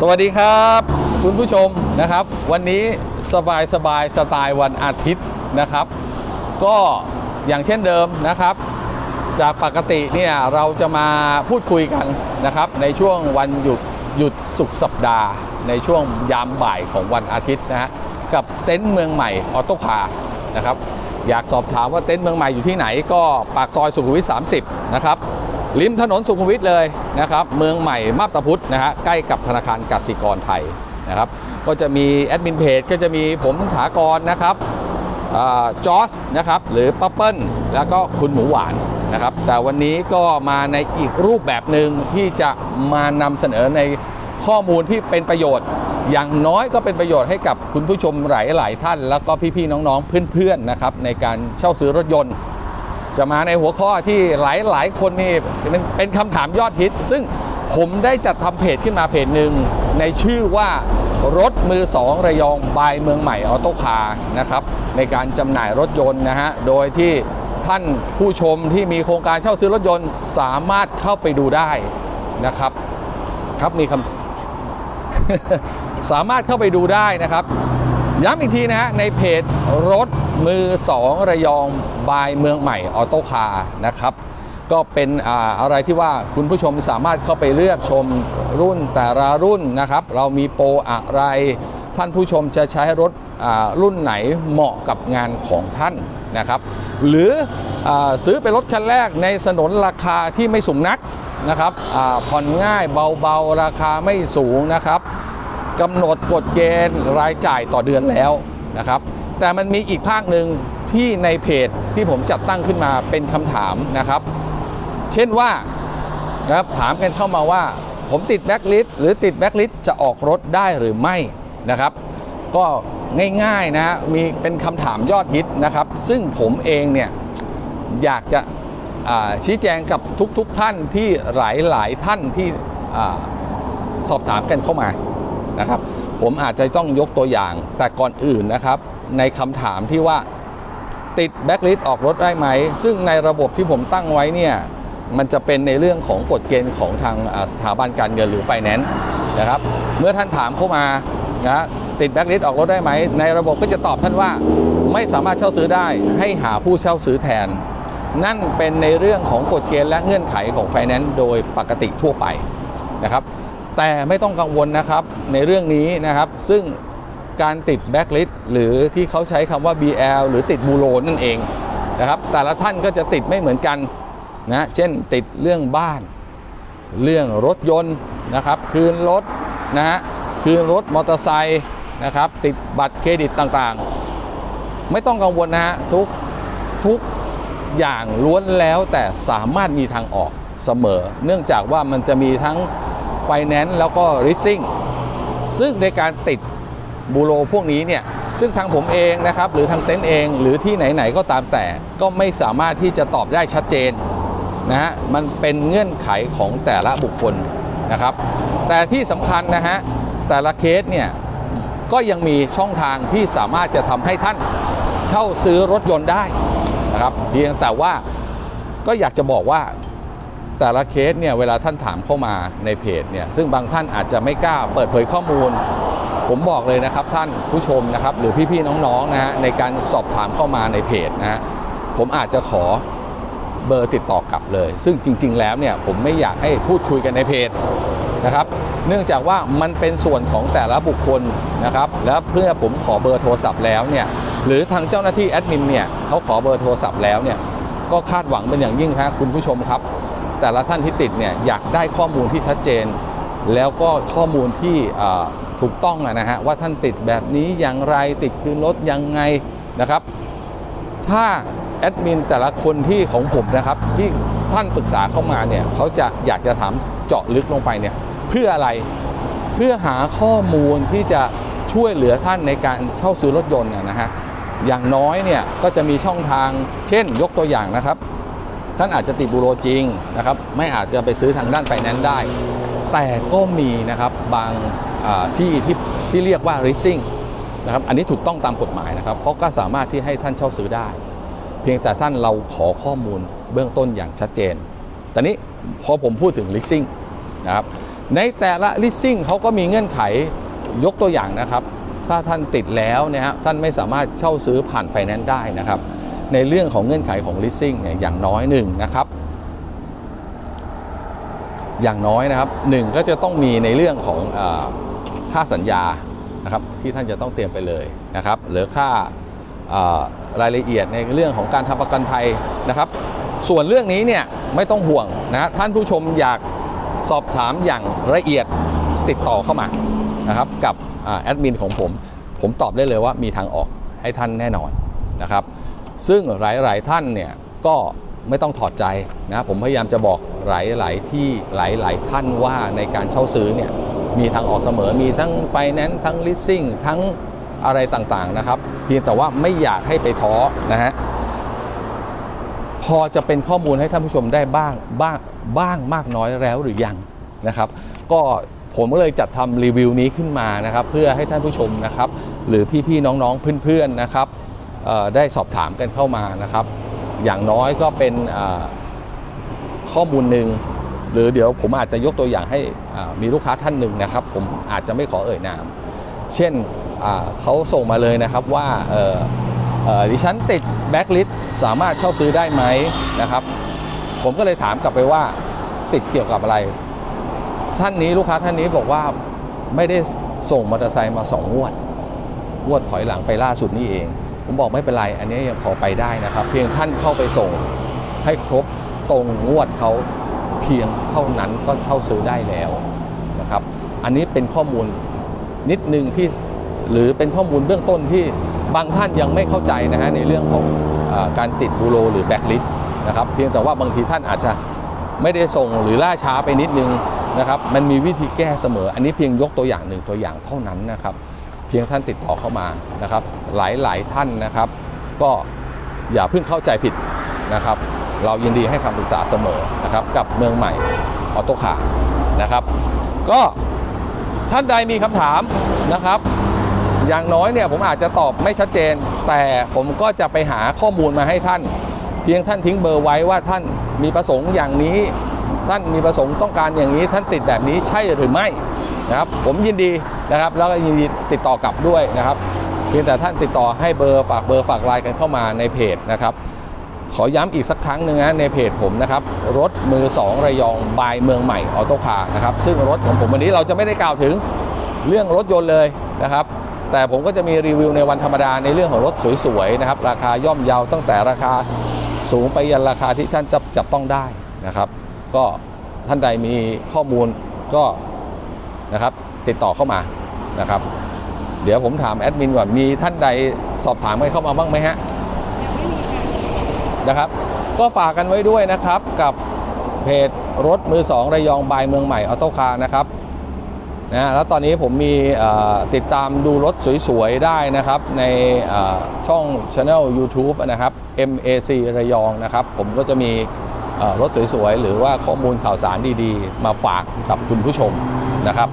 สวัสดีครับ คุณผู้ชมนะครับ วันนี้สบายสบายสไตล์วันอาทิตย์นะครับ ก็อย่างเช่นเดิมนะครับ จากปกติเนี่ยเราจะมาพูดคุยกันนะครับ ในช่วงวันหยุดหยุดสุกสัปดาห์ ในช่วงยามบ่ายของวันอาทิตย์นะฮะกับเต็นท์เมืองใหม่ออโต้คาร์นะครับ อยากสอบถามว่าเต็นท์เมืองใหม่อยู่ที่ไหนก็ปากซอยสุขุมวิท30นะครับ ริมถนนสุขุมวิทเลยนะครับเมืองใหม่มาบตาพุธนะฮะใกล้กับธนาคารกสิกรไทยนะครับก็จะมีแอดมินเพจก็จะมีผมถากรนะครับจอสนะครับหรือปั๊ปเปิลแล้วก็คุณหมูหวานนะครับแต่วันนี้ก็มาในอีกรูปแบบหนึ่งที่จะมานำเสนอในข้อมูลที่เป็นประโยชน์อย่างน้อยก็เป็นประโยชน์ให้กับคุณผู้ชมหลายๆท่าน แล้วก็พี่ๆน้องๆเพื่อนๆนะครับในการเช่าซื้อรถยนต์ จะมาในหัวข้อที่หลายๆคนนี่เป็นเป็นคำถามยอดฮิต ซึ่งผมได้จัดทำเพจขึ้นมาเพจหนึ่งในชื่อว่ารถมือสองระยองบายเมืองใหม่ออโต้คาร์นะครับในการจำหน่ายรถยนต์นะฮะโดยที่ท่านผู้ชมที่มีโครงการเช่าซื้อรถยนต์สามารถเข้าไปดูได้นะครับ ครับมีคำสามารถเข้าไปดูได้นะครับ ย้ำอีกทีนะฮะในเพจรถมือ 2 ระยองบายเมืองใหม่ออโต้คาร์นะครับ ก็เป็นอะไรที่ว่าคุณผู้ชมสามารถเข้าไปเลือกชมรุ่นแต่ละรุ่นนะครับ เรามีโปรอะไร ท่านผู้ชมจะใช้รถรุ่นไหนเหมาะกับงานของท่านนะครับ หรืออซื้อเป็นรถคันแรกในสนนราคาที่ไม่สูงนักนะครับผ่อนง่ายเบาๆ ราคาไม่สูงนะครับ กำหนดกฎเกณฑ์รายจ่ายต่อเดือนแล้วนะครับ แต่มันมีอีกภาคหนึ่งที่ในเพจที่ผมจัดตั้งขึ้นมาเป็นคำถามนะครับ เช่นว่านะครับถามกันเข้ามาว่า ผมติดแบ็คลิสต์หรือติดแบ็คลิสต์จะออกรถได้หรือไม่นะครับ ก็ง่ายๆนะมีเป็นคำถามยอดฮิตนะครับ ซึ่งผมเองเนี่ยอยากจะชี้แจงกับทุกๆทท่านที่หลายๆท่านที่สอบถามกันเข้ามา นะครับ ผมอาจจะต้องยกตัวอย่าง แต่ก่อนอื่นนะครับ ในคำถามที่ว่าติดแบ็คลิสต์ออกรถได้ไหม ซึ่งในระบบที่ผมตั้งไว้เนี่ย มันจะเป็นในเรื่องของกฎเกณฑ์ของทางสถาบันการเงินหรือไฟแนนซ์นะครับ เมื่อท่านถามเข้ามานะติดแบ็คลิสต์ออกรถได้ไหม ในระบบก็จะตอบท่านว่าไม่สามารถเช่าซื้อได้ให้หาผู้เช่าซื้อแทน นั่นเป็นในเรื่องของกฎเกณฑ์และเงื่อนไขของไฟแนนซ์โดยปกติทั่วไปนะครับ แต่ไม่ต้องกังวลนะครับในเรื่องนี้นะครับ ซึ่งการติดแบ็คลิสหรือที่เขาใช้คำว่า BL หรือติดบูโรนั่นเองนะครับ แต่ละท่านก็จะติดไม่เหมือนกันนะเช่นติดเรื่องบ้าน เรื่องรถยนต์นะครับ คืนรถนะฮะคืนรถมอเตอร์ไซค์นะครับ ติดบัตรเครดิตต่างๆ ไม่ต้องกังวลนะฮะทุกทุกอย่างล้วนแล้วแต่สามารถมีทางออกเสมอ เนื่องจากว่ามันจะมีทั้ง ไฟแนนซ์แล้วก็ริซซิ่งซึ่งในการติดบูโรพวกนี้เนี่ยซึ่งทางผมเองนะครับหรือทางเต็นท์เองหรือที่ไหนๆก็ตามแต่ก็ไม่สามารถที่จะตอบได้ชัดเจนนะฮะมันเป็นเงื่อนไขของแต่ละบุคคลนะครับ แต่ที่สำคัญนะฮะแต่ละเคสเนี่ยก็ยังมีช่องทางที่สามารถจะทำให้ท่านเช่าซื้อรถยนต์ได้นะครับ เพียงแต่ว่าก็อยากจะบอกว่า แต่ละเคสเนี่ยเวลาท่านถามเข้ามาในเพจเนี่ยซึ่งบางท่านอาจจะไม่กล้าเปิดเผยข้อมูล ผมบอกเลยนะครับท่านผู้ชมนะครับหรือพี่ๆน้องๆนะฮะในการสอบถามเข้ามาในเพจนะฮะผมอาจจะขอเบอร์ติดต่อกลับเลย ซึ่งจริง ๆ แล้วเนี่ยผมไม่อยากให้พูดคุยกันในเพจนะครับเนื่องจากว่ามันเป็นส่วนของแต่ละบุคคลนะครับแล้วเพื่อผมขอเบอร์โทรศัพท์แล้วเนี่ยหรือทางเจ้าหน้าที่แอดมินเนี่ยเขาขอเบอร์โทรศัพท์แล้วเนี่ยก็คาดหวังเป็นอย่างยิ่งครับคุณผู้ชมครับ แต่ละท่านที่ติดเนี่ยอยากได้ข้อมูลที่ชัดเจน แล้วก็ข้อมูลที่ถูกต้องนะฮะว่าท่านติดแบบนี้อย่างไรติดคืนรถยังไงนะครับ ถ้าแอดมินแต่ละคนที่ของผมนะครับ ที่ท่านปรึกษาเข้ามาเนี่ยเขาจะอยากจะถามเจาะลึกลงไปเนี่ยเพื่ออะไรเพื่อหาข้อมูลที่จะช่วยเหลือท่านในการเช่าซื้อรถยนต์นะฮะอย่างน้อยเนี่ยก็จะมีช่องทางเช่นยกตัวอย่างนะครับ ท่านอาจจะติดบูโรจริงนะครับ ไม่อาจจะไปซื้อทางด้านไฟแนนซ์ได้ แต่ก็มีนะครับบางที่ที่ที่เรียกว่า leasing นะครับ อันนี้ถูกต้องตามกฎหมายนะครับ เพราะก็สามารถที่ให้ท่านเช่าซื้อได้ เพียงแต่ท่านเราขอข้อมูลเบื้องต้นอย่างชัดเจนต่นี้พอผมพูดถึง leasing นะครับ ในแต่ละ leasing เขาก็มีเงื่อนไขยกตัวอย่างนะครับ ถ้าท่านติดแล้วเนี่ยฮะท่านไม่สามารถเช่าซื้อผ่านไฟแนนซ์ได้นะครับ ในเรื่องของเงื่อนไขของ leasing เนี่ยอย่างน้อยหนึ่งนะครับ อย่างน้อยนะครับหนึ่งก็จะต้องมีในเรื่องของอค่าสัญญานะครับที่ท่านจะต้องเตรียมไปเลยนะครับ หรือค่าอ่อรายละเอียดในเรื่องของการทำประกันภัยนะครับ ส่วนเรื่องนี้เนี่ยไม่ต้องห่วงนะท่านผู้ชมอยากสอบถามอย่างละเอียดติดต่อเข้ามานะครับกับอแอดมินของผม ผมตอบได้เลยว่ามีทางออกให้ท่านแน่นอนนะครับ ซึ่งหลาย ๆ ท่านเนี่ยก็ไม่ต้องถอดใจนะผมพยายามจะบอกหลาย ๆ ที่หลาย ๆ ท่านว่าในการเช่าซื้อเนี่ยมีทางออกเสมอมีทั้งไฟแนนซ์ทั้ง leasing ทั้งอะไรต่าง ๆ นะครับ เพียงแต่ว่าไม่อยากให้ไปท้อนะฮะพอจะเป็นข้อมูลให้ท่านผู้ชมได้บ้างบ้างบ้างมากน้อยแล้วหรือยังนะครับ ก็ผมก็เลยจัดทำรีวิวนี้ขึ้นมานะครับ เพื่อให้ท่านผู้ชมนะครับ หรือพี่ๆน้องๆเพื่อนๆนะครับ ได้สอบถามกันเข้ามานะครับ อย่างน้อยก็เป็นข้อมูลหนึ่งหรือเดี๋ยวผมอาจจะยกตัวอย่างให้มีลูกค้าท่านหนึ่งนะครับ ผมอาจจะไม่ขอเอ่ยนาม เช่นเขาส่งมาเลยนะครับว่าดิฉันติดแบ็กลิสสามารถเช่าซื้อได้ไหมนะครับ ผมก็เลยถามกลับไปว่าติดเกี่ยวกับอะไร ท่านนี้ลูกค้าท่านนี้บอกว่าไม่ได้ส่งมอเตอร์ไซค์มาสองงวดงวดถอยหลังไปล่าสุดนี่เอง ผมบอกไม่เป็นไรอันนี้ยังพอไปได้นะครับ เพียงท่านเข้าไปส่งให้ครบตรงงวดเขาเพียงเท่านั้นก็เช่าซื้อได้แล้วนะครับ อันนี้เป็นข้อมูลนิดนึงที่หรือเป็นข้อมูลเบื้องต้นที่บางท่านยังไม่เข้าใจนะฮะในเรื่องของอการติดบูโรหรือแบ็กลิสนะครับเพียงแต่ว่าบางทีท่านอาจจะไม่ได้ส่งหรือล่าช้าไปนิดนึงนะครับ มันมีวิธีแก้เสมอ อันนี้เพียงยกตัวอย่างหนึ่งตัวอย่างเท่านั้นนะครับ พียงท่านติดต่อเข้ามานะครับ หลายๆท่านนะครับ ก็อย่าเพิ่งเข้าใจผิดนะครับ เรายินดีให้คำปรึกษาเสมอนะครับ กับเมืองใหม่ออโต้คานะครับ ก็ท่านใดมีคำถามนะครับ อย่างน้อยเนี่ยผมอาจจะตอบไม่ชัดเจน แต่ผมก็จะไปหาข้อมูลมาให้ท่าน เพียงท่านทิ้งเบอร์ไว้ว่าท่านมีประสงค์อย่างนี้ ท่านมีประสงค์ต้องการอย่างนี้ ท่านติดแบบนี้ใช่หรือไม่ นะครับผมยินดีนะครับ แล้วก็ยินดีติดต่อกลับด้วยนะครับเพียงแต่ท่านติดต่อให้เบอร์ฝากเบอร์ฝากไลน์กันเข้ามาในเพจนะครับ ขอย้ำอีกสักครั้งหนึ่งนะในเพจผมนะครับ รถมือ 2 ระยองบายเมืองใหม่ออโต้คาร์นะครับซึ่งรถของผมวันนี้เราจะไม่ได้กล่าวถึงเรื่องรถยนต์เลยนะครับแต่ผมก็จะมีรีวิวในวันธรรมดาในเรื่องของรถสวยๆนะครับ ราคาย่อมเยาวตั้งแต่ราคาสูงไปยันราคาที่ท่านจับจับต้องได้นะครับ ก็ท่านใดมีข้อมูลก็ นะครับ ติดต่อเข้ามานะครับ เดี๋ยวผมถามแอดมินก่อน มีท่านใดสอบถามกันเข้ามาบ้างไหมฮะนะครับ ก็ฝากกันไว้ด้วยนะครับกับเพจรถมือ2ระยองบายเมืองใหม่ออโต้คาร์นะครับนะแล้วตอนนี้ผมมีติดตามดูรถสวยๆ ได้นะครับ ในช่อง Channel YouTube นะครับ MAC ระยองนะครับ ผมก็จะมีรถสวยๆ หรือว่าข้อมูลข่าวสารดีๆ มาฝากกับคุณผู้ชม นะครับ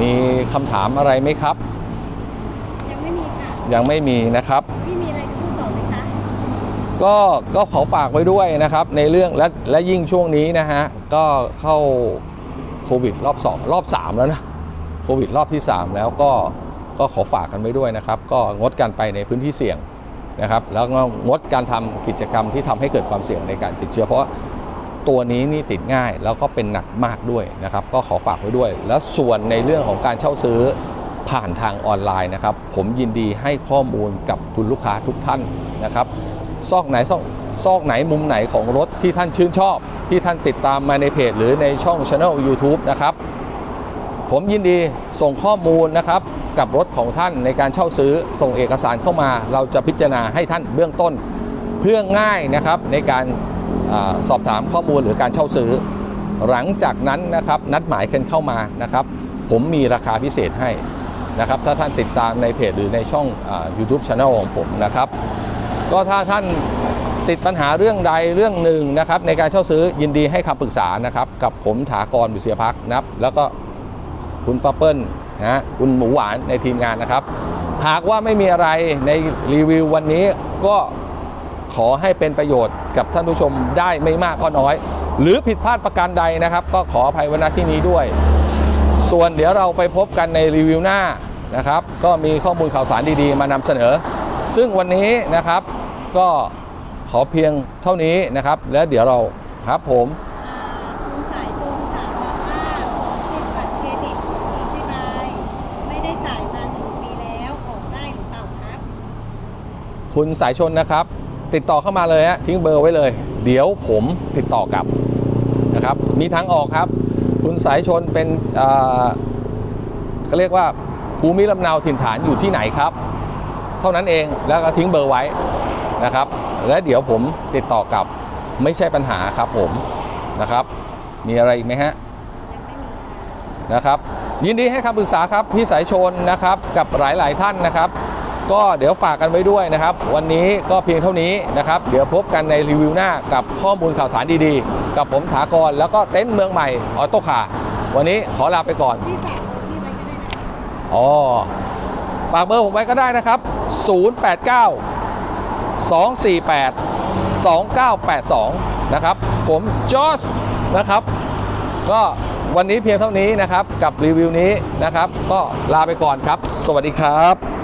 มีคำถามอะไรไหมครับ ยังไม่มีค่ะ ยังไม่มีนะครับ พี่มีอะไรจะพูดต่อไหมคะ ก็ก็ขอฝากไว้ด้วยนะครับ ในเรื่องและและยิ่งช่วงนี้นะฮะ ก็เข้าโควิดรอบ2รอบ3แล้วนะ โควิดรอบที่ 3 แล้วก็ก็ขอฝากกันไว้ด้วยนะครับ ก็งดการไปในพื้นที่เสี่ยงนะครับ แล้วก็งดการทำกิจกรรมที่ทำให้เกิดความเสี่ยงในการติดเชื้อเพราะว่า ตัวนี้นี่ติดง่าย แล้วก็เป็นหนักมากด้วยนะครับ ก็ขอฝากไว้ด้วย แล้วส่วนในเรื่องของการเช่าซื้อผ่านทางออนไลน์นะครับ ผมยินดีให้ข้อมูลกับคุณลูกค้าทุกท่านนะครับ ซอกไหนซอกซอกไหนมุมไหนของรถที่ท่านชื่นชอบ ที่ท่านติดตามมาในเพจ หรือในช่อง Channel YouTube นะครับ ผมยินดีส่งข้อมูลนะครับกับรถของท่านในการเช่าซื้อส่งเอกสารเข้ามา เราจะพิจารณาให้ท่านเบื้องต้นเพื่อง่ายนะครับในการ สอบถามข้อมูลหรือการเช่าซื้อ หลังจากนั้นนะครับนัดหมายกันเข้ามานะครับ ผมมีราคาพิเศษให้นะครับ ถ้าท่านติดตามในเพจหรือในช่องอ YouTube Channel ของผมนะครับ ก็ถ้าท่านติดปัญหาเรื่องใดเรื่องหนึ่งนะครับ ในการเช่าซื้อยินดีให้คำปรึกษานะครับ กับผมถากรบุษยพักนะครับ แล้วก็คุณป้าเปิ้ลนะฮะคุณหมูหวานในทีมงานนะครับ หากว่าไม่มีอะไรในรีวิววันนี้ก็ ขอให้เป็นประโยชน์กับท่านผู้ชมได้ไม่มากก็น้อย หรือผิดพลาดประการใดนะครับ ก็ขออภัยไว้ณที่นี้ด้วย ส่วนเดี๋ยวเราไปพบกันในรีวิวหน้านะครับ ก็มีข้อมูลข่าวสารดีๆ มานำเสนอ ซึ่งวันนี้นะครับก็ขอเพียงเท่านี้นะครับ แล้วเดี๋ยวเราครับผมคุณสายชนถามมาว่าติดบัตรเครดิตของ Easy Buy ไม่ได้จ่ายมาหนึ่งปีแล้วออกได้หรือเปล่าครับ คุณสายชนนะครับ ติดต่อเข้ามาเลยฮะทิ้งเบอร์ไว้เลย เดี๋ยวผมติดต่อกลับนะครับมีทางออกครับ คุณสายชนเป็นอ่าเขาเรียกว่าภูมิลำเนาถิ่นฐานอยู่ที่ไหนครับ เท่านั้นเองแล้วก็ทิ้งเบอร์ไว้นะครับ และเดี๋ยวผมติดต่อกลับไม่ใช่ปัญหาครับผมนะครับ มีอะไรอีกไหมฮะไม่มีค่ะนะครับ ยินดีให้คำปรึกษาครับพี่สายชนนะครับกับหลายๆท่านนะครับ ก็เดี๋ยวฝากกันไว้ด้วยนะครับ วันนี้ก็เพียงเท่านี้นะครับ เดี๋ยวพบกันในรีวิวหน้ากับข้อมูลข่าวสารดีๆ กับผมถากรแล้วก็เต็นท์เมืองใหม่ออโต้คาร์วันนี้ขอลาไปก่อนที่ฝากของพี่ไว้ก็ได้นะคะอ๋อฝากเบอร์ผมไว้ก็ได้นะครับ 089 248 2982 นะครับ ผมจอสนะครับ ก็วันนี้เพียงเท่านี้นะครับ กับรีวิวนี้นะครับ ก็ลาไปก่อนครับ สวัสดีครับ